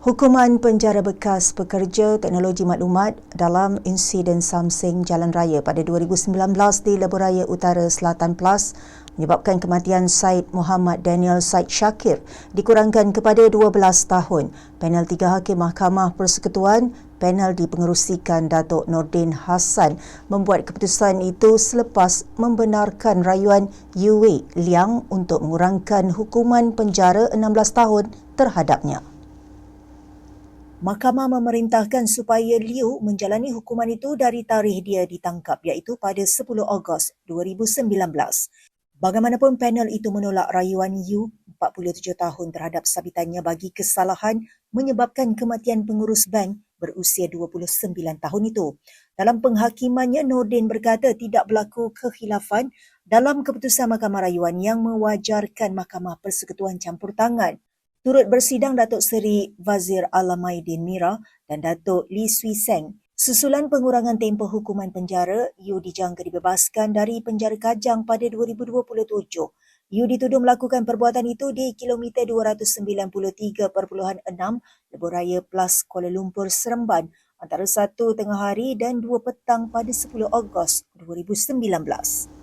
Hukuman penjara bekas pekerja teknologi maklumat dalam insiden Samsung Jalan Raya pada 2019 di Lebuh Utara Selatan Plus menyebabkan kematian Said Muhammad Daniel Said Shakir dikurangkan kepada 12 tahun. Panel tiga hakim Mahkamah Persekutuan panel dipengerusikan Datuk Nordin Hassan membuat keputusan itu selepas membenarkan rayuan Yue Liang untuk mengurangkan hukuman penjara 16 tahun terhadapnya. Mahkamah memerintahkan supaya Liu menjalani hukuman itu dari tarikh dia ditangkap iaitu pada 10 Ogos 2019. Bagaimanapun panel itu menolak rayuan Yu 47 tahun terhadap sabitannya bagi kesalahan menyebabkan kematian pengurus bank berusia 29 tahun itu. Dalam penghakimannya, Nordin berkata tidak berlaku kehilafan dalam keputusan Mahkamah Rayuan yang mewajarkan Mahkamah Persekutuan campur tangan turut bersidang Datuk Seri Wazir Alamaidin Mira dan Datuk Lee Swee Seng. Susulan pengurangan tempoh hukuman penjara, Yu dijangka dibebaskan dari penjara Kajang pada 2027. Yu dituduh melakukan perbuatan itu di kilometer 293.6 Lebuh Raya Plus Kuala Lumpur Seremban antara 1 tengah hari dan 2 petang pada 10 Ogos 2019.